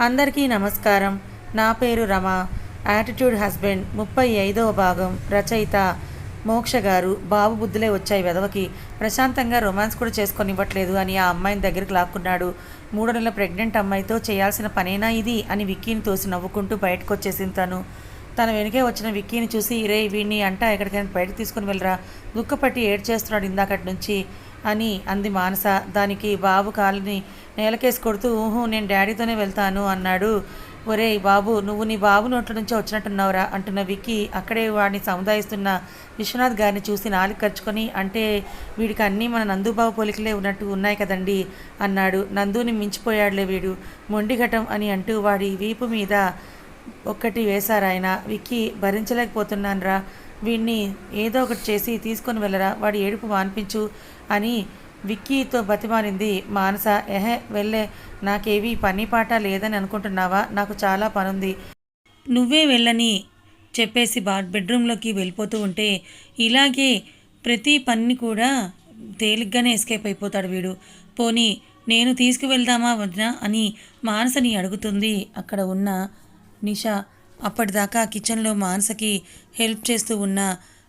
అందరికీ నమస్కారం. నా పేరు రమ. యాటిట్యూడ్ హస్బెండ్ ముప్పై ఐదవ భాగం. రచయిత మోక్ష గారు బాబు బుద్ధులే వచ్చాయి వెదవకి ప్రశాంతంగా రొమాన్స్ కూడా చేసుకొని ఇవ్వట్లేదు అని ఆ అమ్మాయిని దగ్గరికి లాక్కున్నాడు. మూడు నెలల ప్రెగ్నెంట్ అమ్మాయితో చేయాల్సిన పనేనా ఇది? అని విక్కీని తోసి నవ్వుకుంటూ బయటకు వచ్చేసింది తను. తన వెనుకే వచ్చిన విక్కీని చూసి రే వీడిని అంట ఎక్కడికైనా బయటకు తీసుకుని వెళ్ళరా. దుఃఖపట్టి ఏడ్ చేస్తున్నాడు ఇందాకటి నుంచి. అని అంది మానస. దానికి బాబు కాలుని నేలకేసి కొడుతూ ఊహూ నేను డాడీతోనే వెళ్తాను అన్నాడు. ఒరేయ్ బాబు నువ్వు నీ బాబు నోట్ల నుంచి వచ్చినట్టున్నావురా అంటున్న విక్కీ అక్కడే వాడిని సముదాయిస్తున్న విశ్వనాథ్ గారిని చూసి నాలుగు ఖర్చుకొని అంటే వీడికి అన్నీ మన నందుబాబు పోలికలే ఉన్నట్టు ఉన్నాయి కదండి అన్నాడు. నందుని మించిపోయాడులే వీడు. మొండిఘటం అని అంటూ వాడి వీపు మీద ఒక్కటి వేశారాయన. విక్కీ భరించలేకపోతున్నానురా. వీడిని ఏదో ఒకటి చేసి తీసుకొని వెళ్ళరా వాడి ఏడుపు మాన్పించు అని విక్కీతో బతిమారింది మానస. ఎహే వెళ్ళే నాకేవి పని పాట లేదని అనుకుంటున్నావా? నాకు చాలా పనుంది. నువ్వే వెళ్ళని చెప్పేసి బా బెడ్రూమ్లోకి వెళ్ళిపోతూ ఉంటే ఇలాగే ప్రతి పని కూడా తేలిగ్గానే ఎస్కేప్ అయిపోతాడు వీడు. పోనీ నేను తీసుకువెళ్దామా వదినా అని మానసని అడుగుతుంది అక్కడ ఉన్న నిషా. అప్పటిదాకా కిచెన్లో మానసకి హెల్ప్ చేస్తూ ఉన్న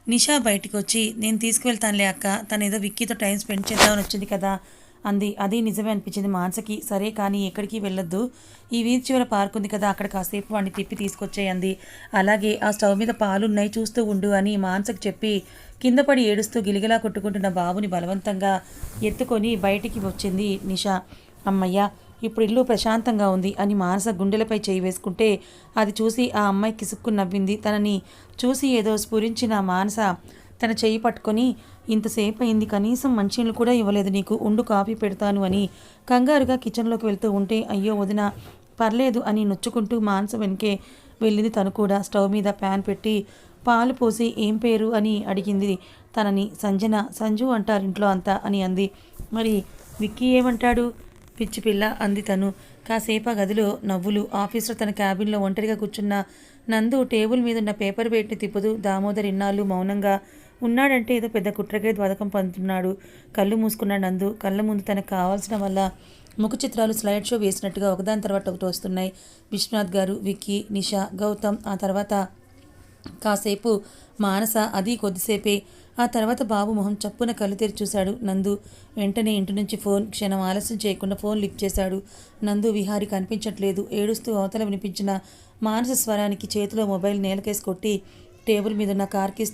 నిషా బయటికి వచ్చి నేను తీసుకువెళ్తానులే అక్క తను ఏదో విక్కీతో టైం స్పెండ్ చేద్దామని వచ్చింది కదా అంది. అది నిజమే అనిపించింది మానసకి సరే కానీ ఎక్కడికి వెళ్ళొద్దు. ఈ వీధి చివర పార్క్ ఉంది కదా అక్కడ కాసేపు వాడిని తిప్పి తీసుకొచ్చేయంది అలాగే ఆ స్టవ్ మీద పాలు ఉన్నాయి చూస్తూ ఉండు అని మానసకి చెప్పి కింద పడి ఏడుస్తూ గిలిగిలా కొట్టుకుంటున్న బాబుని బలవంతంగా ఎత్తుకొని బయటికి వచ్చింది నిషా. అమ్మయ్య ఇప్పుడు ఇల్లు ప్రశాంతంగా ఉంది అని మానస గుండెలపై చేయి వేసుకుంటే అది చూసి ఆ అమ్మాయి కిసుక్కు నవ్వింది. తనని చూసి ఏదో స్ఫురించిన మానస తన చేయి పట్టుకొని ఇంతసేపు అయింది కనీసం మంచినీళ్ళు కూడా ఇవ్వలేదు నీకు ఉండు కాఫీ పెడతాను అని కంగారుగా కిచెన్లోకి వెళ్తూ ఉంటే అయ్యో వదిన పర్లేదు అని నొచ్చుకుంటూ మానస వెనకే వెళ్ళింది తను కూడా. స్టవ్ మీద ప్యాన్ పెట్టి పాలు పోసి ఏం పేరు? అని అడిగింది. తనని సంజన సంజు అంటారు ఇంట్లో అంతా అని అంది. మరి విక్కీ ఏమంటాడు? పిచ్చి పిల్ల అంది తను. కాసేపు ఆ గదిలో నవ్వులు ఆఫీసులో తన క్యాబిన్లో ఒంటరిగా కూర్చున్న నందు టేబుల్ మీద ఉన్న పేపర్ వెయిట్ని తిప్పుతూ దామోదర్ ఇన్నాళ్ళు మౌనంగా ఉన్నాడంటే ఏదో పెద్ద కుట్రకే ద్వాదకం పొందుతున్నాడు కళ్ళు మూసుకున్న నందు కళ్ళ ముందు తనకు కావాల్సిన వల్ల ముఖ చిత్రాలు స్లైడ్ షో వేసినట్టుగా ఒకదాని తర్వాత ఒకటి వస్తున్నాయి. విశ్వనాథ్ గారు విక్కీ నిషా గౌతమ్ ఆ తర్వాత కాసేపు మానస అది కొద్దిసేపే ఆ తర్వాత బాబు మొహం చప్పున కళ్ళు తెరి చూశాడు. నందు వెంటనే ఇంటి నుంచి ఫోన్ క్షణం ఆలస్యం చేయకుండా ఫోన్ లిఫ్ట్ చేశాడు. నందు విహారి కనిపించట్లేదు. ఏడుస్తూ అవతల వినిపించిన మానస స్వరానికి చేతిలో మొబైల్ నేలకేసి కొట్టి టేబుల్ మీద ఉన్న కార్కి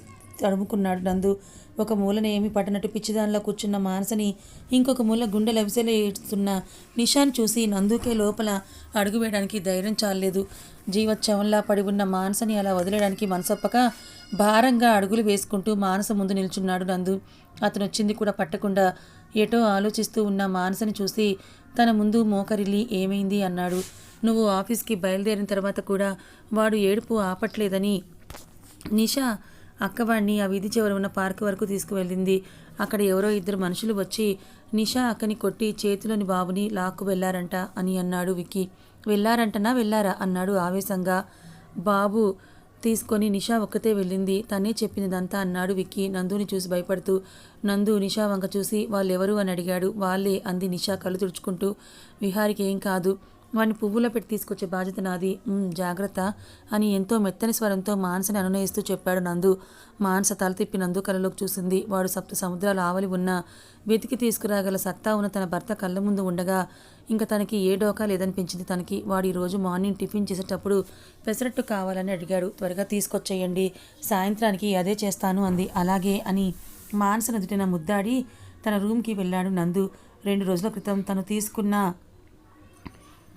తడుముకున్నాడు నందు. ఒక మూలన ఏమి పట్టనట్టు పిచ్చిదానిలో కూర్చున్న మానసని ఇంకొక మూల గుండె లవిసెలు ఏడుస్తున్న నిషాన్ చూసి నందుకే లోపల అడుగు వేయడానికి ధైర్యం చాలలేదు. జీవోత్సవంలా పడి ఉన్న మానసని అలా వదిలేయడానికి మనసొప్పక భారంగా అడుగులు వేసుకుంటూ మానస ముందు నిల్చున్నాడు నందు. అతను వచ్చింది కూడా పట్టకుండా ఎటో ఆలోచిస్తూ ఉన్న మానసని చూసి తన ముందు మోకరిల్లి ఏమైంది అన్నాడు. నువ్వు ఆఫీస్కి బయలుదేరిన తర్వాత కూడా వాడు ఏడుపు ఆపట్లేదని నిషా అక్కవాడిని ఆ వీధి చివర ఉన్న పార్క్ వరకు తీసుకువెళ్ళింది. అక్కడ ఎవరో ఇద్దరు మనుషులు వచ్చి నిషా అక్కని కొట్టి చేతిలోని బాబుని లాక్కు వెళ్ళారంట అని అన్నాడు విక్కీ. వెళ్ళారంటనా వెళ్ళారా? అన్నాడు ఆవేశంగా. బాబు తీసుకొని నిషా ఒక్కతే వెళ్ళింది. తనే చెప్పినదంతా అన్నాడు విక్కీ. నందుని చూసి భయపడుతూ. నందు నిషా వంక చూసి వాళ్ళెవరు? అని అడిగాడు. వాళ్ళే అంది నిషా కళ్ళు తుడుచుకుంటూ. విహారికి ఏం కాదు. వాడిని పువ్వులో పెట్టి తీసుకొచ్చే బాధ్యత నాది. జాగ్రత్త అని ఎంతో మెత్తని స్వరంతో మానసని అనునయిస్తూ చెప్పాడు నందు. మానస తల తిప్పి నందు కళ్ళలోకి చూసింది. వాడు సప్త సముద్రాలు ఆవలి ఉన్న వెతికి తీసుకురాగల సత్తా ఉన్న తన భర్త కళ్ళ ముందు ఉండగా ఇంకా తనకి ఏ డోకా లేదనిపించింది తనకి. వాడు ఈరోజు మార్నింగ్ టిఫిన్ చేసేటప్పుడు పెసరట్టు కావాలని అడిగాడు. త్వరగా తీసుకొచ్చేయండి. సాయంత్రానికి అదే చేస్తాను అంది. అలాగే అని మానస నుదుటిన ముద్దాడి తన రూమ్కి వెళ్ళాడు నందు. రెండు రోజుల క్రితం తను తీసుకున్న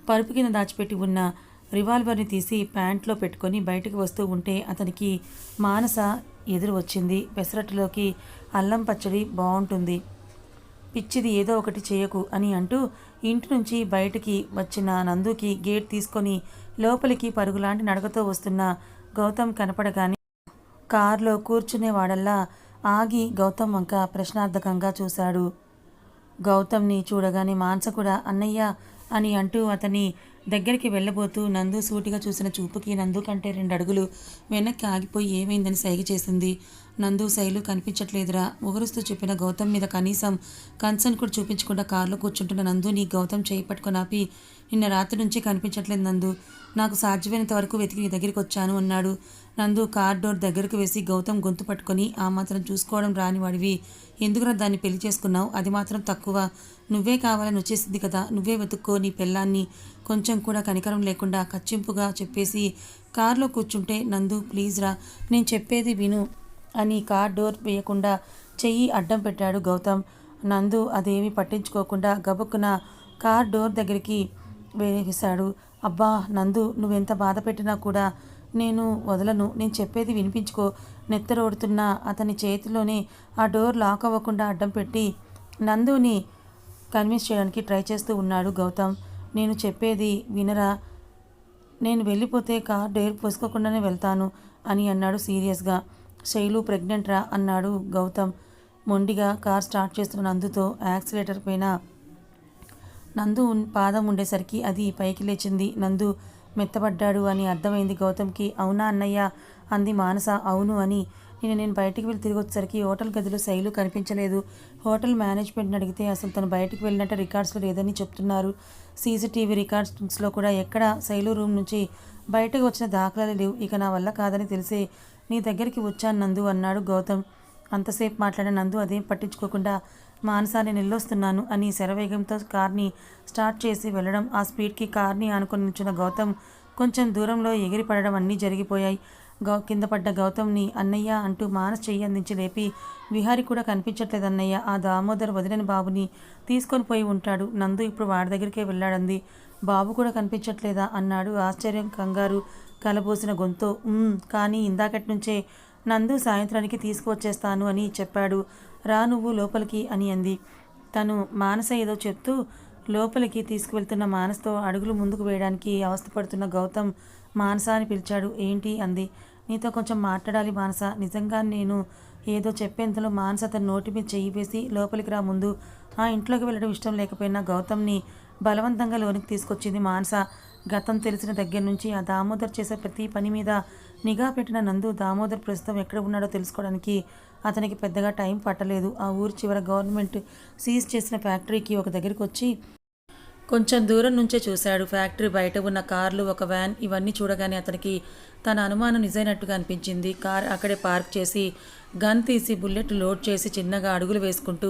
పరుపు కింద దాచిపెట్టి ఉన్న రివాల్వర్ని తీసి ప్యాంట్లో పెట్టుకొని బయటకు వస్తూ ఉంటే అతనికి మానస ఎదురు వచ్చింది. పెసరట్టులోకి అల్లం పచ్చడి బాగుంటుంది పిచ్చిది ఏదో ఒకటి చేయకు అని అంటూ ఇంటి నుంచి బయటికి వచ్చిన నందుకి గేట్ తీసుకొని లోపలికి పరుగులాంటి నడకతో వస్తున్న గౌతమ్ కనపడగానే కారులో కూర్చునేవాడల్లా ఆగి గౌతమ్ వంక ప్రశ్నార్థకంగా చూశాడు. గౌతమ్ని చూడగానే మానస కూడా అన్నయ్య అని అంటూ అతని దగ్గరికి వెళ్ళబోతూ నందు సూటిగా చూసిన చూపుకి నందు కంటే రెండు అడుగులు వెనక్కి ఆగిపోయి ఏమైందని సైగ చేసింది. నందు శైలు కనిపించట్లేదురా. ఉగరుస్తూ చెప్పిన గౌతమ్ మీద కనీసం కన్సర్న్ కూడా చూపించకుండా కారులో కూర్చుంటున్న నందుని గౌతమ్ చేయి పట్టుకొని ఆపి నిన్న రాత్రి నుంచి కనిపించట్లేదు నందు. నాకు సాధ్యమైనంత వరకు వెతికి నీ దగ్గరికి వచ్చాను అన్నాడు. నందు కార్ డోర్ దగ్గరకు వేసి గౌతమ్ గొంతు పట్టుకొని ఆ మాత్రం చూసుకోవడం రానివాడివి. ఎందుకురా దాన్ని పెళ్ళి చేసుకున్నావు? అది మాత్రం తక్కువ. నువ్వే కావాలని వచ్చేసింది కదా. నువ్వే వెతుక్కో నీ పెళ్ళాన్ని. కొంచెం కూడా కనికరం లేకుండా కచ్చింపుగా చెప్పేసి కారులో కూర్చుంటే నందు ప్లీజ్ రా. నేను చెప్పేది విను అని కార్ డోర్ వేయకుండా చెయ్యి అడ్డం పెట్టాడు గౌతమ్. నందు అదేమీ పట్టించుకోకుండా గబుక్కున కార్ డోర్ దగ్గరికి వేశాడు. అబ్బా నందు నువ్వెంత బాధ పెట్టినా కూడా నేను వదలను. నేను చెప్పేది వినిపించుకో. నెత్తరోడుతున్న అతని చేతిలోనే ఆ డోర్ లాక్ అవ్వకుండా అడ్డం పెట్టి నందుని కన్విన్స్ చేయడానికి ట్రై చేస్తూ ఉన్నాడు గౌతమ్. నేను చెప్పేది వినరా? నేను వెళ్ళిపోతే కార్ డోర్ పోసుకోకుండానే వెళ్తాను అని అన్నాడు సీరియస్గా. శైలు ప్రెగ్నెంట్ రా అన్నాడు గౌతమ్. మొండిగా కార్ స్టార్ట్ చేస్తున్న నందుతో యాక్సిలేటర్ పైన నందు పాదం ఉండేసరికి అది పైకి లేచింది. నందు మెత్తబడ్డాడు అని అర్థమైంది గౌతమ్కి. అవునా అన్నయ్య? అంది మానస. అవును అని. నేను నేను బయటికి వెళ్ళి తిరిగి వచ్చేసరికి హోటల్ గదిలో శైలు కనిపించలేదు. హోటల్ మేనేజ్మెంట్ని అడిగితే అసలు తను బయటికి వెళ్ళినట్టు రికార్డ్స్లో లేదని చెప్తున్నారు. సీసీటీవీ రికార్డ్స్లో కూడా ఎక్కడ శైలు రూమ్ నుంచి బయటకు వచ్చిన దాఖలాలు లేవు. ఇక నా వల్ల కాదని తెలిసే నీ దగ్గరికి వచ్చాను నందు అన్నాడు గౌతమ్. అంతసేపు మాట్లాడిన నందు అదేం పట్టించుకోకుండా మానసాన్ని నేను వెళ్ళొస్తున్నాను అని శరవేగంతో కార్ని స్టార్ట్ చేసి వెళ్ళడం. ఆ స్పీడ్కి కార్ని ఆనుకొని నిల్చున్న గౌతమ్ కొంచెం దూరంలో ఎగిరి పడడం అన్నీ జరిగిపోయాయి. గౌ కింద పడ్డ గౌతమ్ని అన్నయ్య అంటూ మానస్ చెయ్యి అందించి లేపి విహారి కూడా కనిపించట్లేదు అన్నయ్య. ఆ దామోదర్ వదిలిన బాబుని తీసుకొని పోయి ఉంటాడు. నందు ఇప్పుడు వాడి దగ్గరికే వెళ్ళాడంది. బాబు కూడా కనిపించట్లేదా? అన్నాడు ఆశ్చర్యం కంగారు కలబోసిన గొంతు. కానీ ఇందాకటి నుంచే నందు సాయంత్రానికి తీసుకువచ్చేస్తాను అని చెప్పాడు. రా నువ్వు లోపలికి అని అంది. తను మానస ఏదో చెప్తూ లోపలికి తీసుకువెళ్తున్న మానసతో అడుగులు ముందుకు వేయడానికి అవస్థపడుతున్న గౌతమ్ మానస అని పిలిచాడు. ఏంటి? అంది. నీతో కొంచెం మాట్లాడాలి మానస. నిజంగా నేను ఏదో చెప్పేంతలో మానస తన నోటి మీద చెయ్యి వేసి లోపలికి రా ముందు. ఆ ఇంట్లోకి వెళ్ళడం ఇష్టం లేకపోయినా గౌతమ్ని బలవంతంగా లోనికి తీసుకొచ్చింది మానస. గతం తెలిసిన దగ్గర నుంచి ఆ దామోదర్ చేసే ప్రతి పని మీద నిఘా పెట్టిన నందు దామోదర్ ప్రస్తుతం ఎక్కడ ఉన్నాడో తెలుసుకోవడానికి అతనికి పెద్దగా టైం పట్టలేదు. ఆ ఊరి చివర గవర్నమెంట్ సీజ్ చేసిన ఫ్యాక్టరీకి ఒక దగ్గరికి వచ్చి కొంచెం దూరం నుంచే చూశాడు. ఫ్యాక్టరీ బయట ఉన్న కార్లు ఒక వ్యాన్ ఇవన్నీ చూడగానే అతనికి తన అనుమానం నిజైనట్టుగా అనిపించింది. కార్ అక్కడే పార్క్ చేసి గన్ తీసి బుల్లెట్ లోడ్ చేసి చిన్నగా అడుగులు వేసుకుంటూ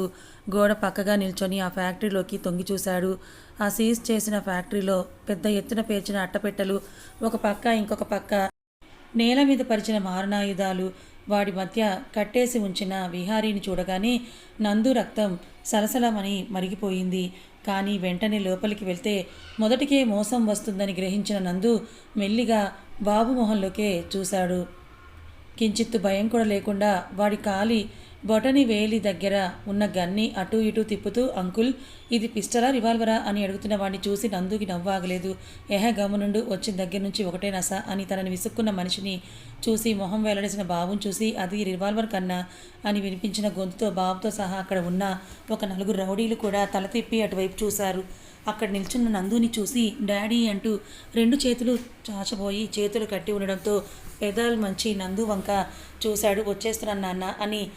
గోడ పక్కగా నిల్చొని ఆ ఫ్యాక్టరీలోకి తొంగి చూశాడు. ఆ సీజ్ చేసిన ఫ్యాక్టరీలో పెద్ద ఎత్తున పేర్చిన అట్టపెట్టెలు ఒక పక్క ఇంకొక పక్క నేల మీద పరిచిన మారణాయుధాలు వాడి మధ్య కట్టేసి ఉంచిన విహారీని చూడగానే నందు రక్తం సలసలమని మరిగిపోయింది. కానీ వెంటనే లోపలికి వెళ్తే మొదటికే మోసం వస్తుందని గ్రహించిన నందు మెల్లిగా బాబు మొహంలోకే చూశాడు. కించిత్తు భయం కూడా లేకుండా వాడి కాలి బొటని వేలి దగ్గర ఉన్న గన్ని అటూ ఇటూ తిప్పుతూ అంకుల్ ఇది పిస్టలా రివాల్వరా? అని అడుగుతున్న వాడిని చూసి నందుకి నవ్వాగలేదు. ఎహ గమనుండు వచ్చిన దగ్గర నుంచి ఒకటే నస అని తనని విసుక్కున్న మనిషిని చూసి మొహం వెల్లడిసిన బాబును చూసి అది రివాల్వర్ కన్నా అని వినిపించిన గొంతుతో బాబుతో సహా అక్కడ ఉన్న ఒక నలుగురు రౌడీలు కూడా తల తిప్పి అటువైపు చూశారు. అక్కడ నిల్చున్న నందుని చూసి డాడీ అంటూ రెండు చేతులు చాచబోయి చేతులు కట్టి ఉండడంతో పెదాలు మంచి నందు వంక చూశాడు. వచ్చేస్తున్నాను నాన్న అని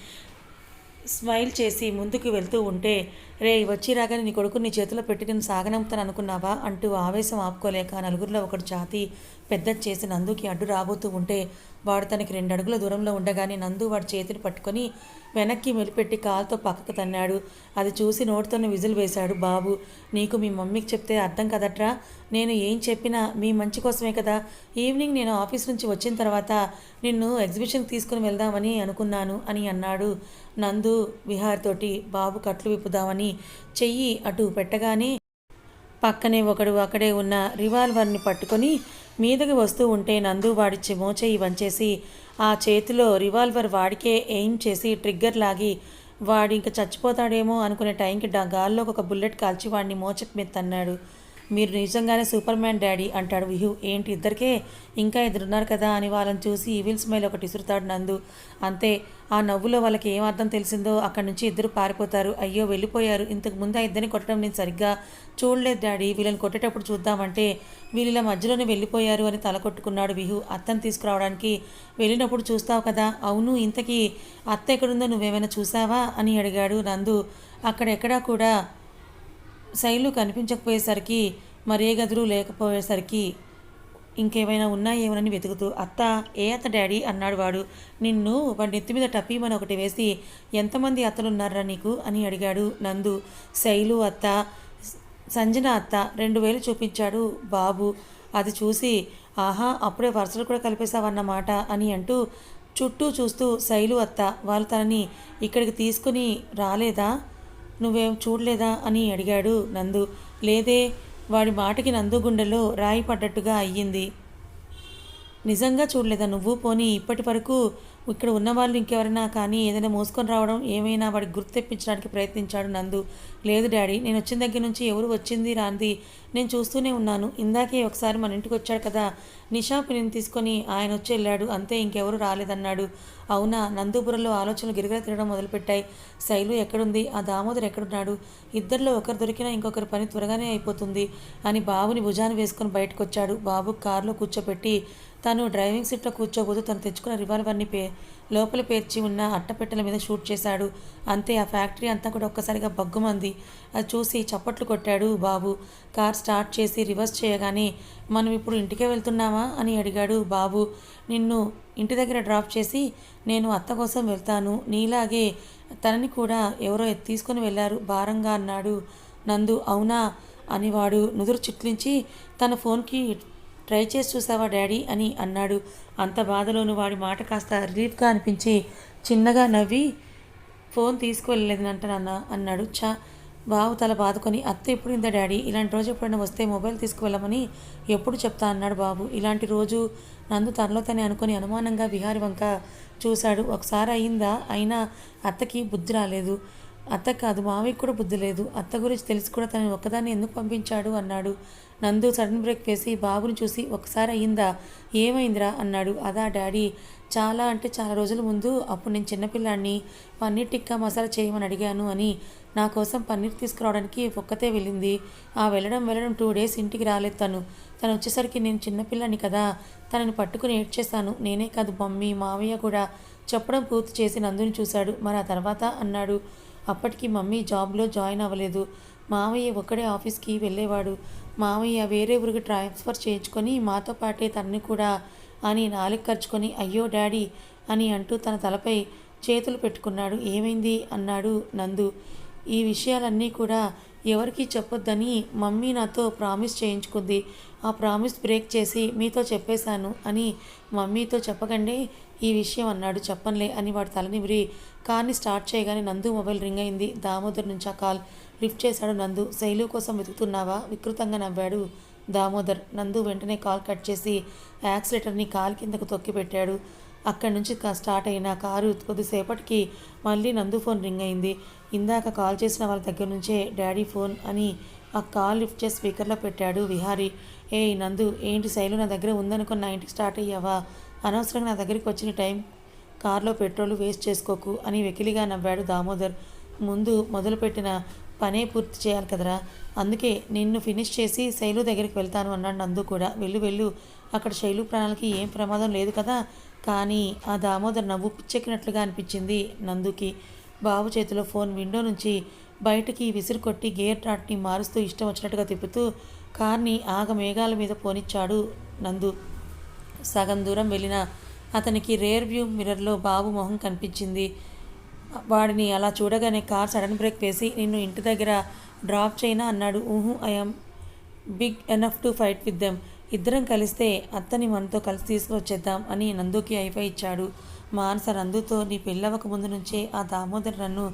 స్మైల్ చేసి ముందుకు వెళ్తూ ఉంటే రే వచ్చి రాగానే నీ కొడుకు నీ చేతిలో పెట్టి నేను సాగనంపుతాను అనుకున్నావా? అంటూ ఆవేశం ఆపుకోలేక నలుగురిలో ఒకటి ఛాతి పెద్ద చేసి నందుకి అడ్డు రాబోతూ ఉంటే వాడు తనకి రెండు అడుగుల దూరంలో ఉండగానే నందు వాడి చేతిని పట్టుకొని వెనక్కి మెలిపెట్టి కాలుతో పక్కకు తన్నాడు. అది చూసి నోటితోనే విజిల్ వేశాడు బాబు. నీకు మీ మమ్మీకి చెప్తే అర్థం కదట్రా? నేను ఏం చెప్పినా మీ మంచి కోసమే కదా. ఈవినింగ్ నేను ఆఫీస్ నుంచి వచ్చిన తర్వాత నిన్ను ఎగ్జిబిషన్కి తీసుకుని వెళ్దామని అనుకున్నాను అని అన్నాడు నందు విహార్ తోటి బాబు కట్లు విప్పుదామని చెయ్యి అటు పెట్టగానే పక్కనే ఒకడు అక్కడే ఉన్న రివాల్వర్ని పట్టుకొని మీదకి వస్తూ ఉంటే నందు వాడి చె- మోచేయి వంచేసి ఆ చేతిలో రివాల్వర్ వాడికే ఎయిమ్ చేసి ట్రిగ్గర్ లాగి వాడు ఇంకా చచ్చిపోతాడేమో అనుకునే టైంకి డా గాల్లోకి ఒక బుల్లెట్ కాల్చి వాడిని మోచకు మీద తన్నాడు. మీరు నిజంగానే సూపర్ మ్యాన్ డాడీ అంటాడు విహు. ఏంటి ఇద్దరికే? ఇంకా ఇద్దరున్నారు కదా అని వాళ్ళని చూసి ఈవిల్ స్మైల్ ఒకటి ఇసురుతాడు నందు. అంతే ఆ నవ్వులో వాళ్ళకి ఏం అర్థం తెలిసిందో అక్కడి నుంచి ఇద్దరు పారిపోతారు. అయ్యో వెళ్ళిపోయారు. ఇంతకు ముందు ఆ ఇద్దరిని కొట్టడం నేను సరిగ్గా చూడలేదు డాడీ. వీళ్ళని కొట్టేటప్పుడు చూద్దామంటే వీళ్ళ మధ్యలోనే వెళ్ళిపోయారు అని తల కొట్టుకున్నాడు విహు. అత్తని తీసుకురావడానికి వెళ్ళినప్పుడు చూస్తావు కదా. అవును ఇంతకీ అత్త ఎక్కడుందో నువ్వేమైనా చూసావా అని అడిగాడు నందు. అక్కడెక్కడా కూడా శైలు కనిపించకపోయేసరికి మరే గదులు లేకపోయేసరికి ఇంకేమైనా ఉన్నాయేమోనని వెతుకుతూ అత్త ఏ అత్త డాడీ? అన్నాడు వాడు. నిన్ను వాడి నెత్తి మీద టపీమని ఒకటి వేసి ఎంతమంది అత్తలున్నారా నీకు? అని అడిగాడు నందు. శైలు అత్త సంజన అత్త రెండు వేలు చూపించాడు బాబు. అది చూసి ఆహా అప్పుడే వరుసలు కూడా కలిపేశావన్నమాట అని అంటూ చుట్టూ చూస్తూ శైలు అత్త వాళ్ళు తనని ఇక్కడికి తీసుకుని రాలేదా? నువ్వేం చూడలేదా? అని అడిగాడు నందు. లేదే వాడి మాటకి నందుగుండెలో రాయి పడ్డట్టుగా అయ్యింది. నిజంగా చూడలేదా నువ్వు? పోనీ ఇప్పటి వరకు ఇక్కడ ఉన్న వాళ్ళు ఇంకెవరైనా కానీ ఏదైనా మోసుకొని రావడం ఏమైనా వాడికి గుర్తు తెప్పించడానికి ప్రయత్నించాడు నందు. లేదు డాడీ నేను వచ్చిన దగ్గర నుంచి ఎవరు వచ్చింది రాంది. నేను చూస్తూనే ఉన్నాను. ఇందాకే ఒకసారి మన ఇంటికి వచ్చాడు కదా. నిషా పిన్ని తీసుకొని ఆయన వచ్చి వెళ్ళాడు. అంతే ఇంకెవరు రాలేదన్నాడు. అవునా? నందుపురంలో ఆలోచనలు గిరిగిర తిరగడం మొదలుపెట్టాయి. శైలు ఎక్కడుంది? ఆ దామోదర్ ఎక్కడున్నాడు? ఇద్దరిలో ఒకరు దొరికినా ఇంకొకరి పని త్వరగానే అయిపోతుంది అని బాబుని భుజాన్ని వేసుకొని బయటకు వచ్చాడు బాబు కారులో కూర్చోపెట్టి తను డ్రైవింగ్ సీట్లో కూర్చోబోతూ తను తెచ్చుకున్న రివాల్వర్ని పే లోపల పేర్చి ఉన్న అట్టపెట్టెల మీద షూట్ చేశాడు. అంతే ఆ ఫ్యాక్టరీ అంతా కూడా ఒక్కసారిగా బగ్గుమంది. అది చూసి చప్పట్లు కొట్టాడు బాబు. కార్ స్టార్ట్ చేసి రివర్స్ చేయగానే మనం ఇప్పుడు ఇంటికే వెళ్తున్నామా? అని అడిగాడు బాబు. నిన్ను ఇంటి దగ్గర డ్రాప్ చేసి నేను అత్త కోసం వెళ్తాను. నీలాగే తనని కూడా ఎవరో తీసుకొని వెళ్ళారు భారంగా అన్నాడు నందు. అవునా? అని వాడు నుదురు చిట్లించి తన ఫోన్కి ట్రై చేసి చూసావా డాడీ అని అన్నాడు. అంత బాధలోనూ వాడి మాట కాస్త రిలీఫ్గా అనిపించి చిన్నగా నవ్వి ఫోన్ తీసుకువెళ్ళలేదంట నాన్న అన్నాడు. చా బావు తల బాదుకొని అత్త ఎప్పుడు ఇందా డాడీ? ఇలాంటి రోజు ఎప్పుడైనా వస్తే మొబైల్ తీసుకువెళ్ళమని ఎప్పుడు చెప్తా అన్నాడు బాబు. ఇలాంటి రోజు నందు తనలో తనే అనుకొని అనుమానంగా విహారి వంక చూశాడు. ఒకసారి అయిందా? అయినా అత్తకి బుద్ధి రాలేదు. అత్త కాదు మావయ్యకి కూడా బుద్ధి లేదు. అత్త గురించి తెలిసి కూడా తనని ఒక్కదాన్ని ఎందుకు పంపించాడు? అన్నాడు. నందు సడన్ బ్రేక్ వేసి బాబుని చూసి ఒకసారి అయ్యిందా? ఏమైందిరా? అన్నాడు. అదా డాడీ చాలా అంటే చాలా రోజుల ముందు అప్పుడు నేను చిన్నపిల్లాడిని పన్నీర్ టిక్కా మసాలా చేయమని అడిగాను అని నా కోసం పన్నీర్ తీసుకురావడానికి ఒక్కతే వెళ్ళింది. ఆ వెళ్ళడం వెళ్ళడం టూ డేస్ ఇంటికి రాలేదు తను. తను వచ్చేసరికి నేను చిన్నపిల్లని కదా తనని పట్టుకుని ఏడ్చేశాను. నేనే కాదు మమ్మీ మావయ్య కూడా చెప్పడం పూర్తి చేసి నందుని చూశాడు. మరి ఆ తర్వాత? అన్నాడు. అప్పటికి మమ్మీ జాబ్లో జాయిన్ అవ్వలేదు. మావయ్య ఒక్కడే ఆఫీస్కి వెళ్ళేవాడు. మామయ్య వేరే ఊరికి ట్రాన్స్ఫర్ చేయించుకొని మాతో పాటే తనని కూడా అని నాలుగు ఖర్చుకొని అయ్యో డాడీ అని అంటూ తన తలపై చేతులు పెట్టుకున్నాడు. ఏమైంది? అన్నాడు నందు. ఈ విషయాలన్నీ కూడా ఎవరికీ చెప్పొద్దని మమ్మీ నాతో ప్రామిస్ చేయించుకుంది. ఆ ప్రామిస్ బ్రేక్ చేసి మీతో చెప్పేశాను అని మమ్మీతో చెప్పకండి ఈ విషయం అన్నాడు. చెప్పనులే అని వాడు తలనివిరి కార్ని స్టార్ట్ చేయగానే నందు మొబైల్ రింగ్ అయింది. దామోదర్ నుంచి ఆ కాల్ లిఫ్ట్ చేశాడు నందు. శైలు కోసం వెతుకుతున్నావా? వికృతంగా నవ్వాడు దామోదర్. నందు వెంటనే కాల్ కట్ చేసి యాక్సిలేటర్ని కాల్ కిందకు తొక్కి పెట్టాడు. అక్కడి నుంచి స్టార్ట్ అయిన కారు కొద్దిసేపటికి మళ్ళీ నందు ఫోన్ రింగ్ అయింది. ఇందాక కాల్ చేసిన వాళ్ళ దగ్గర నుంచే డాడీ ఫోన్ అని ఆ కాల్ లిఫ్ట్ చేసి స్పీకర్లో పెట్టాడు విహారీ. ఏయ్ నందు ఏంటి శైలు నా దగ్గర ఉందనుకున్న ఇంటికి స్టార్ట్ అయ్యావా? అనవసరంగా నా దగ్గరికి వచ్చిన టైం కారులో పెట్రోల్ వేస్ట్ చేసుకోకు అని వెకిలిగా నవ్వాడు దామోదర్. ముందు మొదలుపెట్టిన పనే పూర్తి చేయాలి కదరా. అందుకే నిన్ను ఫినిష్ చేసి శైలు దగ్గరికి వెళ్తాను అన్నాడు నందు కూడా. వెళ్ళు వెళ్ళు. అక్కడ శైలు ప్రాణాలకి ఏం ప్రమాదం లేదు కదా. కానీ ఆ దామోదర్ నవ్వు పిచ్చెక్కినట్లుగా అనిపించింది నందుకి. బాబు చేతిలో ఫోన్ విండో నుంచి బయటికి విసిరి కొట్టి గేర్ టాట్ని మారుస్తూ ఇష్టం వచ్చినట్టుగా తిప్పుతూ కార్ని ఆగ మేఘాల మీద పోనిచ్చాడు నందు. సగం దూరం వెళ్ళిన అతనికి రేర్ వ్యూ మిర్రర్లో బాబు మొహం కనిపించింది. వాడిని అలా చూడగానే కార్ సడన్ బ్రేక్ వేసి నిన్ను ఇంటి దగ్గర డ్రాప్ చేయనా? అన్నాడు. ఊహు I'm big enough to fight with them ఇద్దరం కలిస్తే అత్తని మనతో కలిసి తీసుకువచ్చేద్దాం అని నందుకి ఐఫై ఇచ్చాడు. మానస నందుతో నీ పెళ్ళవక ముందు నుంచే ఆ దామోదర్ నన్ను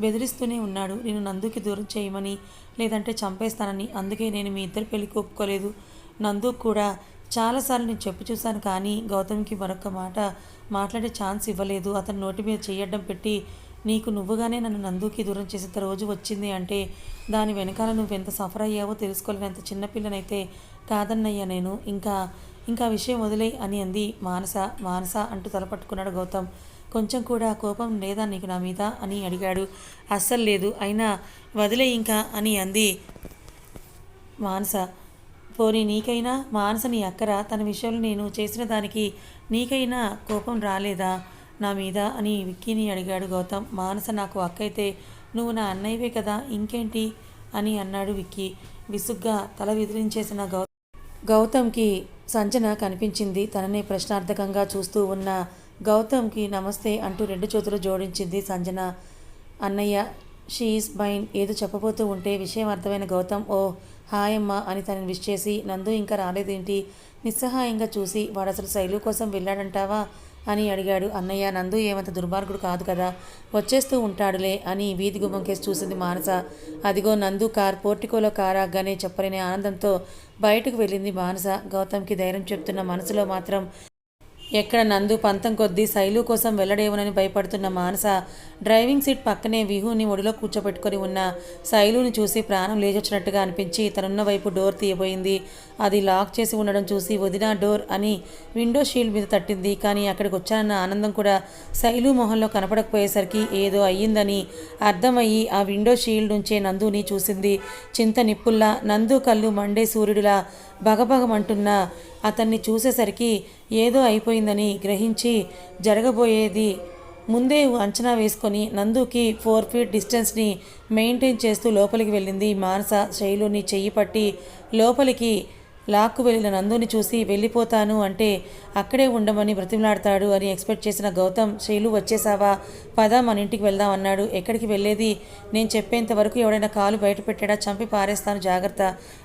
బెదిరిస్తూనే ఉన్నాడు. నేను నందుకి దూరం చేయమని లేదంటే చంపేస్తానని అందుకే నేను మీ ఇద్దరి పెళ్ళికి ఒప్పుకోలేదు. నందు కూడా చాలాసార్లు నేను చెప్పు చూశాను కానీ గౌతమ్కి మరొక మాట మాట్లాడే ఛాన్స్ ఇవ్వలేదు. అతను నోటి మీద చేయడం పెట్టి నీకు నువ్వుగానే నన్ను నందుకి దూరం చేసేంత రోజు వచ్చింది అంటే దాని వెనకాల నువ్వెంత సఫర్ అయ్యావో తెలుసుకోలేనంత చిన్నపిల్లనైతే కాదన్నయ్యా నేను. ఇంకా ఇంకా విషయం వదిలే అని అంది. మానస మానస అంటూ తలపట్టుకున్నాడు గౌతమ్. కొంచెం కూడా కోపం లేదా నీకు నా మీద? అని అడిగాడు. అస్సలు లేదు. అయినా వదిలే ఇంకా అని అంది. మానస పోనీ నీకైనా మానసని అక్కర? తన విషయంలో నేను చేసిన దానికి నీకైనా కోపం రాలేదా? నా మీద అని విక్కీని అడిగాడు గౌతమ్. మానస నాకు అక్కయితే నువ్వు నా అన్నయ్యవే కదా ఇంకేంటి? అని అన్నాడు విక్కీ. విసుగ్గా తల విదిలించేసిన గౌ గౌతమ్కి సంజన కనిపించింది. తననే ప్రశ్నార్థకంగా చూస్తూ ఉన్న గౌతమ్కి నమస్తే అంటూ రెండు చేతులు జోడించింది సంజన అన్నయ్య. షీఈస్ మైన్ ఏదో చెప్పబోతూ ఉంటే విషయం అర్థమైన గౌతమ్ ఓ హాయ్ అమ్మ అని తనని విష్ చేసి నందు ఇంకా రాలేదేంటి? నిస్సహాయంగా చూసి వాడు అసలు శైలు కోసం వెళ్ళాడంటావా? అని అడిగాడు. అన్నయ్య నందు ఏమంత దుర్మార్గుడు కాదు కదా. వచ్చేస్తూ ఉంటాడులే అని వీధి గుమ్మం కేసి చూసింది మానస. అదిగో నందు కార్ పోర్టికోలో కార్ ఆగ్గానే చెప్పలేని ఆనందంతో బయటకు వెళ్ళింది మానస. గౌతమ్కి ధైర్యం చెప్తున్న మనసులో మాత్రం ఎక్కడ నందు పంతం కొద్దీ శైలు కోసం వెళ్ళడేమోనని భయపడుతున్న మానస డ్రైవింగ్ సీట్ పక్కనే విహుని ఒడిలో కూర్చోబెట్టుకొని ఉన్న శైలుని చూసి ప్రాణం లేచొచ్చినట్టుగా అనిపించి తనున్న వైపు డోర్ తీయబోయింది. అది లాక్ చేసి ఉండడం చూసి వదిన డోర్ అని విండో షీల్డ్ మీద తట్టింది. కానీ అక్కడికి వచ్చానన్న ఆనందం కూడా శైలు మొహంలో కనపడకపోయేసరికి ఏదో అయ్యిందని అర్థమయ్యి ఆ విండో షీల్డ్ నుంచే నందుని చూసింది. చింత నిప్పుల్లా నందు కళ్ళు మండే సూర్యుడిలా భగభగమంటున్న అతన్ని చూసేసరికి ఏదో అయిపోయింది. అయిపోయిందని గ్రహించి జరగబోయేది. ముందే అంచనా వేసుకొని నందుకి ఫోర్ ఫీట్ డిస్టెన్స్ని మెయింటైన్ చేస్తూ లోపలికి వెళ్ళింది మానస. శైలుని చెయ్యి పట్టి లోపలికి లాక్కు వెళ్ళిన నందుని చూసి వెళ్ళిపోతాను అంటే అక్కడే ఉండమని బ్రతిమలాడతాడు అని ఎక్స్పెక్ట్ చేసిన గౌతమ్ శైలు వచ్చేసావా పద మన ఇంటికి వెళ్దాం అన్నాడు. ఎక్కడికి వెళ్ళేది? నేను చెప్పేంత వరకు ఎవడైనా కాలు బయట పెట్టాడా చంపి పారేస్తాను జాగ్రత్త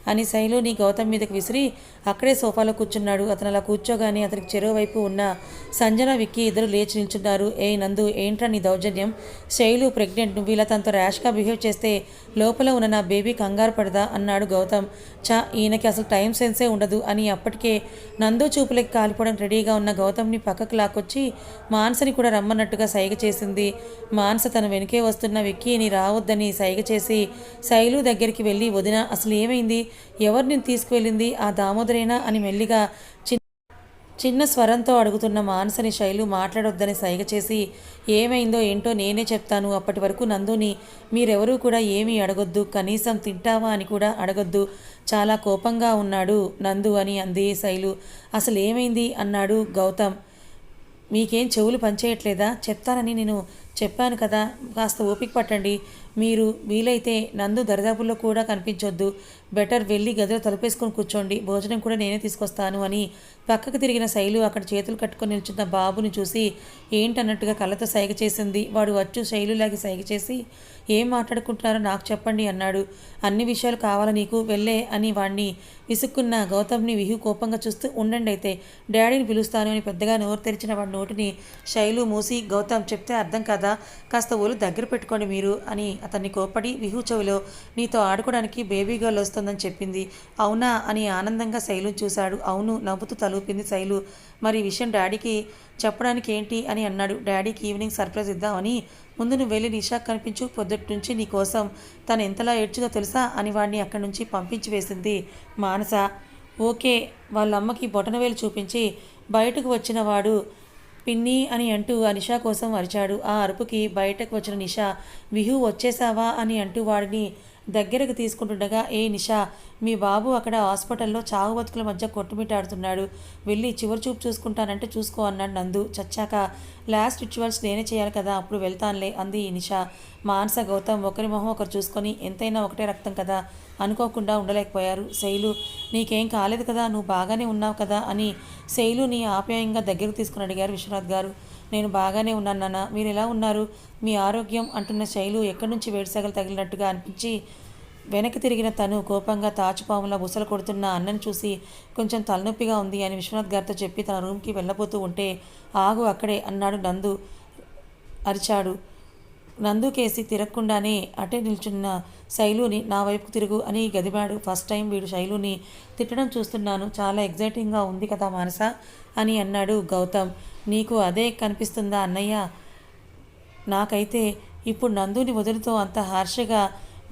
అని శైలుని గౌతమ్ మీదకి విసిరి అక్కడే సోఫాలో కూర్చున్నాడు. అతను అలా కూర్చోగానే అతనికి చెరువువైపు ఉన్న సంజన విక్కి ఇద్దరు లేచి నిల్చున్నారు. ఏ నందు ఏంట్రా నీ దౌర్జన్యం? శైలు ప్రెగ్నెంట్ నువ్వు ఇలా తనతో ర్యాష్గా బిహేవ్ చేస్తే లోపల ఉన్న నా బేబీ కంగారు పడదా? అన్నాడు గౌతమ్. చా ఈయనకి అసలు టైం సెన్స్ ఉండదు అని అప్పటికే నందు చూపులకి కాలిపోవడం రెడీగా ఉన్న గౌతమ్ని పక్కకు లాక్కొచ్చి మానసని కూడా రమ్మన్నట్టుగా సైగ చేసింది. మానస తన వెనుకే వస్తున్న విక్కీని రావద్దని సైగ చేసి శైలు దగ్గరికి వెళ్ళి వదిన అసలు ఏమైంది? ఎవరిని తీసుకువెళ్ళింది? ఆ దామోదరేనా? అని మెల్లిగా చిన్న స్వరంతో అడుగుతున్న మానసని శైలు మాట్లాడొద్దని సైగ చేసి ఏమైందో ఏంటో నేనే చెప్తాను. అప్పటి వరకు నందుని మీరెవరూ కూడా ఏమీ అడగొద్దు. కనీసం తింటావా? అని కూడా అడగొద్దు. చాలా కోపంగా ఉన్నాడు నందు అని అంది శైలు. అసలు ఏమైంది? అన్నాడు గౌతమ్. మీకేం చెవులు పనిచేయట్లేదా? చెప్తానని నేను చెప్పాను కదా. కాస్త ఓపిక పట్టండి. మీరు వీలైతే నందు దరిదాపుల్లో కూడా కనిపించొద్దు. బెటర్ వెళ్ళి గదిలో తలుపేసుకొని కూర్చోండి. భోజనం కూడా నేనే తీసుకొస్తాను అని పక్కకు తిరిగిన శైలు అక్కడ చేతులు కట్టుకొని నిల్చున్న బాబుని చూసి ఏంటన్నట్టుగా కళ్ళతో సైగ చేసింది. వాడు వచ్చు శైలులాగి సైగ చేసి ఏం మాట్లాడుకుంటున్నారో నాకు చెప్పండి అన్నాడు. అన్ని విషయాలు కావాలా నీకు? వెళ్ళే అని వాణ్ణి విసుక్కున్న గౌతమ్ని విహు కోపంగా చూస్తూ ఉండండి అయితే డాడీని పిలుస్తాను అని పెద్దగా నోరు తెరిచిన వాడి నోటిని శైలు మూసి గౌతమ్ చెప్తే అర్థం కదా? కాస్త ఒళ్ళు దగ్గర పెట్టుకోండి మీరు అని అతన్ని కోపడి విహు చెవిలో నీతో ఆడుకోవడానికి బేబీ గర్ల్ వస్తుందని చెప్పింది. అవునా? అని ఆనందంగా శైలు చూశాడు. అవును నవ్వుతూ తలూపింది శైలు. మరి విషయం డాడీకి చెప్పడానికి ఏంటి? అని అన్నాడు. డాడీకి ఈవినింగ్ సర్ప్రైజ్ ఇద్దామని ముందు నువ్వు వెళ్ళి నిషా కనిపించు. పొద్దుటి నుంచి నీ కోసం తను ఎంతలా ఏడ్చుదో తెలుసా? అని వాడిని అక్కడి నుంచి పంపించి వేసింది. మానస ఓకే. వాళ్ళ అమ్మకి బొటనవేలు చూపించి బయటకు వచ్చిన వాడు పిన్ని అని అంటూ అనిషా కోసం అరిచాడు. ఆ అరుపుకి బయటకు వచ్చిన నిషా విహు వచ్చేసావా అని అంటూ వాడిని దగ్గరకు తీసుకుంటుండగా ఏ నిషా మీ బాబు అక్కడ హాస్పిటల్లో చావు బతుకుల మధ్య కొట్టుమిట్టాడుతున్నాడు. వెళ్ళి చివరి చూపు చూసుకుంటానంటే చూసుకో అన్నాడు నందు. చచ్చాక లాస్ట్ రిచువల్స్ నేనే చేయాలి కదా అప్పుడు వెళ్తానులే అంది ఈ నిషా. మానస గౌతమ్ ఒకరి మొహం ఒకరు చూసుకొని ఎంతైనా ఒకటే రక్తం కదా అనుకోకుండా ఉండలేకపోయారు. శైలు నీకేం కాలేదు కదా నువ్వు బాగానే ఉన్నావు కదా అని శైలుని ఆప్యాయంగా దగ్గరకు తీసుకుని అడిగారు విశ్వనాథ్ గారు. నేను బాగానే ఉన్నాను నాన్న. మీరు ఎలా ఉన్నారు? మీ ఆరోగ్యం అంటున్న శైలు ఎక్కడి నుంచి వేడిసగలు తగిలినట్టుగా అనిపించి వెనక్కి తిరిగిన తను కోపంగా తాచుపాములా బుసలు కొడుతున్న అన్నను చూసి కొంచెం తలనొప్పిగా ఉంది అని విశ్వనాథ్ గారితో చెప్పి తన రూమ్కి వెళ్ళబోతూ ఉంటే ఆగు అక్కడే అన్నాడు నందు అరిచాడు. నందు కేసి తిరగకుండానే అటే నిల్చున్న శైలుని నా వైపుకు తిరుగు అని గదిమాడు ఫస్ట్ టైం వీడు శైలుని తిట్టడం చూస్తున్నాను. చాలా ఎగ్జైటింగ్గా ఉంది కదా మానస అని అన్నాడు గౌతమ్. నీకు అదే కనిపిస్తుందా అన్నయ్య? నాకైతే ఇప్పుడు నందుని వదులుతో అంత హార్షగా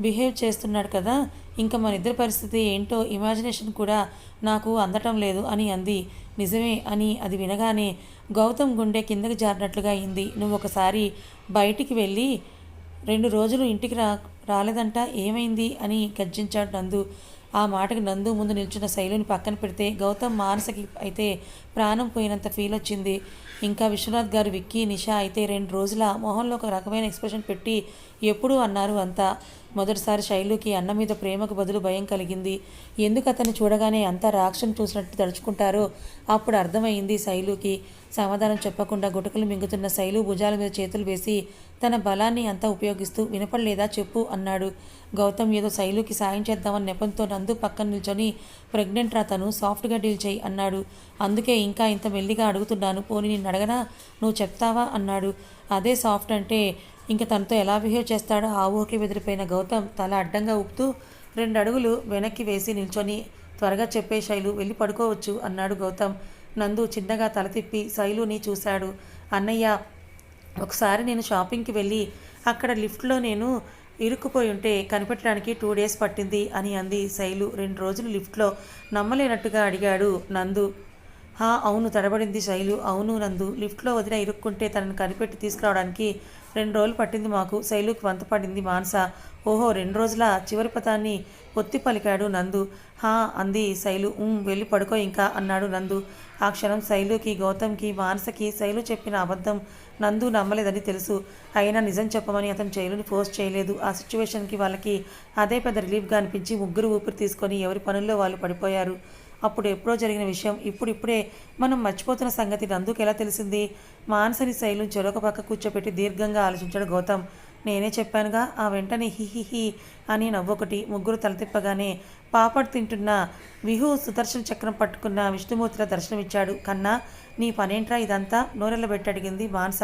బిహేవ్ చేస్తున్నాడు కదా ఇంకా మన ఇద్దరి పరిస్థితి ఏంటో ఇమాజినేషన్ కూడా నాకు అందటం లేదు అని అంది. నిజమే అని అది వినగానే గౌతమ్ గుండె కిందకి జారినట్లుగా అయింది. నువ్వు ఒకసారి బయటికి వెళ్ళి రెండు రోజులు ఇంటికి రా రాలేదంట? ఏమైంది? అని గర్జించాడు నందు. ఆ మాటకి నందు ముందు నిల్చున్న శైలుని పక్కన పెడితే గౌతమ్ మానసకి అయితే ప్రాణం పోయినంత ఫీల్ వచ్చింది. ఇంకా విశ్వనాథ్ గారు విక్కీ నిషా అయితే రెండు రోజుల మొహంలో ఒక రకమైన ఎక్స్ప్రెషన్ పెట్టి ఎప్పుడు అన్నారు అంతా. మొదటిసారి శైలుకి అన్న మీద ప్రేమకు బదులు భయం కలిగింది. ఎందుకు అతన్ని చూడగానే అంతా రాక్షను చూసినట్టు తడుచుకుంటారో అప్పుడు అర్థమైంది శైలుకి. సమాధానం చెప్పకుండా గుటకలు మింగుతున్న శైలు భుజాల మీద చేతులు వేసి తన బలాన్ని అంతా ఉపయోగిస్తూ వినపడలేదా చెప్పు అన్నాడు. గౌతమ్ ఏదో శైలుకి సాయం చేద్దామని నెపంతో నందు పక్కన నిల్చొని ప్రెగ్నెంట్ రా తను సాఫ్ట్గా డీల్ చేయి అన్నాడు. అందుకే ఇంకా ఇంత మెల్లిగా అడుగుతున్నాను పోనీ నిన్ను అడగనా నువ్వు చెప్తావా అన్నాడు. అదే సాఫ్ట్ అంటే ఇంక తనతో ఎలా బిహేవ్ చేస్తాడో ఆ ఊహకి బెదిరిపోయిన గౌతమ్ తల అడ్డంగా ఊపుతూ రెండు అడుగులు వెనక్కి వేసి నిల్చొని త్వరగా చెప్పే శైలు వెళ్ళి పడుకోవచ్చు అన్నాడు గౌతమ్. నందు చిన్నగా తల తిప్పి శైలుని చూశాడు. అన్నయ్య ఒకసారి నేను షాపింగ్కి వెళ్ళి అక్కడ లిఫ్ట్లో నేను ఇరుక్కుపోయి ఉంటే కనిపెట్టడానికి టూ డేస్ పట్టింది అని అంది శైలు. రెండు రోజులు లిఫ్ట్లో నమ్మలేనట్టుగా అడిగాడు నందు. హా అవును తడబడింది శైలు. అవును నందు. లిఫ్ట్లో వదిన ఇరుక్కుంటే తనను కనిపెట్టి తీసుకురావడానికి రెండు రోజులు పట్టింది మాకు. శైలుకి వంత పడింది మానస. ఓహో రెండు రోజుల చివరి పదాన్ని ఒత్తి పలికాడు నందు. హా అంది శైలు. వెళ్ళి పడుకో ఇంకా అన్నాడు నందు. ఆ క్షణం శైలుకి గౌతమ్కి మానసకి శైలు చెప్పిన అబద్ధం నందు నమ్మలేదని తెలుసు. అయినా నిజం చెప్పమని అతను శైలుని ఫోర్స్ చేయలేదు. ఆ సిచ్యువేషన్కి వాళ్ళకి అదే పెద్ద రిలీఫ్గా అనిపించి ముగ్గురు ఊపిరి తీసుకొని ఎవరి పనుల్లో వాళ్ళు పడిపోయారు. అప్పుడు ఎప్పుడో జరిగిన విషయం ఇప్పుడిప్పుడే మనం మర్చిపోతున్న సంగతి నందుకు ఎలా తెలిసింది? మానసని శైలు చెరొక పక్క కూర్చోపెట్టి దీర్ఘంగా ఆలోచించాడు గౌతమ్. నేనే చెప్పానుగా ఆ వెంటనే హిహిహి అని నవ్వొకటి ముగ్గురు తలతిప్పగానే పాపడ్ తింటున్న విహు సుదర్శన చక్రం పట్టుకున్న విష్ణుమూర్తిలా దర్శనమిచ్చాడు. కన్నా నీ పనేంట్రా ఇదంతా? నోరెళ్ళబెట్టి అడిగింది మానస.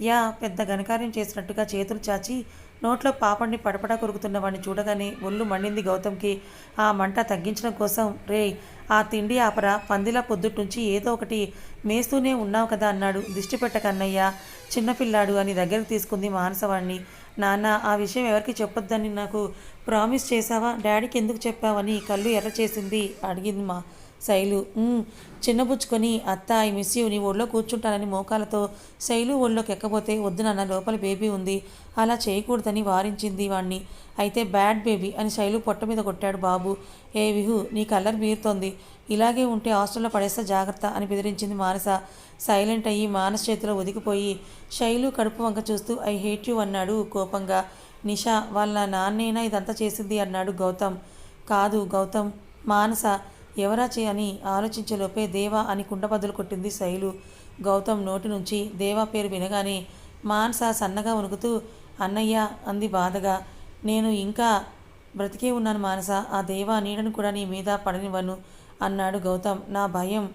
యా పెద్ద ఘనకార్యం చేసినట్టుగా చేతులు చాచి నోట్లో పాపడిని పడపడా కొరుకుతున్న వాడిని చూడగానే ఒళ్ళు మండింది గౌతమ్కి. ఆ మంట తగ్గించడం కోసం రే ఆ తిండి ఆపరా. పందిలా పొద్దుట్నుంచి ఏదో ఒకటి మేస్తూనే ఉన్నావు కదా అన్నాడు. దిష్టి పెట్టకన్నయ్య. చిన్నపిల్లాడు అని దగ్గరకు తీసుకుంది మానసవాణ్ణి. నాన్న ఆ విషయం ఎవరికి చెప్పొద్దని నాకు ప్రామిస్ చేశావా? డాడీకి ఎందుకు చెప్పావని కళ్ళు ఎర్ర చేసింది అడిగింది మా శైలు చిన్నబుచ్చుకొని అత్త ఐ మిస్ యూ నీ ఒళ్ళో కూర్చుంటానని మోకాలతో శైలు ఒళ్ళోకి ఎక్కబోతే వద్దు నాన్న లోపల బేబీ ఉంది. అలా చేయకూడదని వారించింది వాణ్ణి. అయితే బ్యాడ్ బేబీ అని శైలు పొట్ట మీద కొట్టాడు బాబు. ఏ విహు నీ కలర్ మీరుతోంది ఇలాగే ఉంటే హాస్టల్లో పడేస్తే జాగ్రత్త అని బెదిరించింది మానస. సైలెంట్ అయ్యి మానస చేతిలో ఒదిగిపోయి శైలు కడుపు వంక చూస్తూ ఐ హేట్ యూ అన్నాడు కోపంగా. నిషా వాళ్ళ నాన్నైనా ఇదంతా చేసింది? అన్నాడు గౌతమ్. కాదు గౌతమ్ మానస ఎవరాచే అని ఆలోచించేలోపే దేవా అని కుండబద్దలు కొట్టింది శైలు. గౌతమ్ నోటి నుంచి దేవా పేరు వినగానే మానస సన్నగా వణుకుతూ అన్నయ్య అంది బాధగా. నేను ఇంకా బ్రతికే ఉన్నాను మానస. ఆ దేవా నీడను కూడా నీ మీద పడనివ్వను అన్నాడు గౌతమ్. నా భయం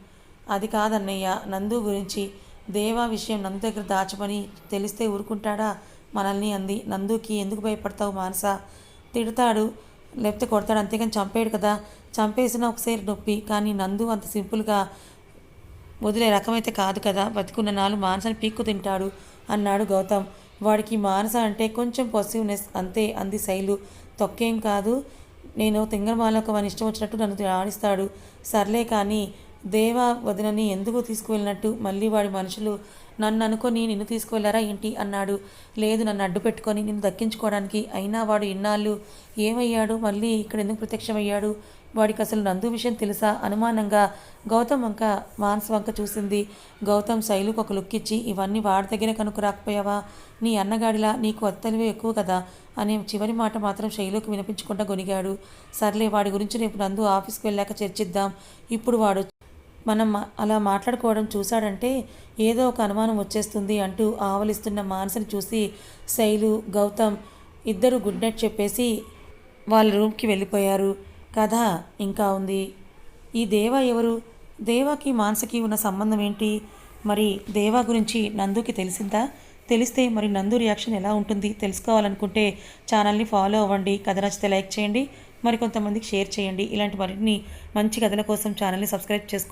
అది కాదన్నయ్య. నందు గురించి దేవా విషయం నందు దగ్గర దాచమని తెలిస్తే ఊరుకుంటాడా? మనల్ని అంది. నందుకి ఎందుకు భయపడతావు మానస? తిడతాడు. లేకపోతే కొడతాడు. అంతేకాని చంపేయడు కదా. చంపేసిన ఒకసారి నొప్పి కానీ నందు అంత సింపుల్గా వదిలే రకమైతే కాదు కదా. బతికున్న నాలుగు మానసని పీక్కు తింటాడు అన్నాడు గౌతమ్. వాడికి మానస అంటే కొంచెం పాజిటివ్నెస్ అంతే అంది శైలు. తొక్కేం కాదు. నేను తింగరమాలకు వాని ఇష్టం వచ్చినట్టు నన్ను ఆడిస్తాడు. సర్లే కానీ దేవా వదినని ఎందుకు తీసుకువెళ్ళినట్టు? మళ్ళీ వాడి మనుషులు నన్ను అనుకొని నిన్ను తీసుకువెళ్ళారా ఏంటి? అన్నాడు. లేదు నన్ను అడ్డు పెట్టుకొని నిన్ను దక్కించుకోవడానికి. అయినా వాడు ఇన్నాళ్ళు ఏమయ్యాడు? మళ్ళీ ఇక్కడ ఎందుకు ప్రత్యక్షమయ్యాడు? వాడికి అసలు నందు విషయం తెలుసా? అనుమానంగా గౌతమ్ వంక మాన్స్ వంక చూసింది. గౌతమ్ శైలుకు ఒక లుక్ ఇచ్చి ఇవన్నీ వాడి దగ్గర కనుక రాకపోయావా? నీ అన్నగాడిలా నీకు అత్తలివే ఎక్కువ కదా? అనే చివరి మాట మాత్రం శైలుకు వినిపించకుండా గొనిగాడు సర్లే వాడి గురించి రేపు నందు ఆఫీస్కి వెళ్ళాక చర్చిద్దాం. ఇప్పుడు వాడు మనం అలా మాట్లాడుకోవడం చూశాడంటే ఏదో ఒక అనుమానం వచ్చేస్తుంది అంటూ ఆవలిస్తున్న మానసుని చూసి శైలు గౌతమ్ ఇద్దరు గుడ్ నైట్ చెప్పేసి వాళ్ళ రూమ్కి వెళ్ళిపోయారు. కథ ఇంకా ఉంది. ఈ దేవా ఎవరు? దేవాకి మానసకి ఉన్న సంబంధం ఏంటి? మరి దేవా గురించి నందుకి తెలిసిందా? తెలిస్తే మరి నందు రియాక్షన్ ఎలా ఉంటుంది తెలుసుకోవాలనుకుంటే ఛానల్ని ఫాలో అవ్వండి. కథ నచ్చితే లైక్ చేయండి. మరి కొంతమందికి షేర్ చేయండి. ఇలాంటి మరిన్ని మంచి కథల కోసం ఛానల్ని సబ్స్క్రైబ్ చేసుకోండి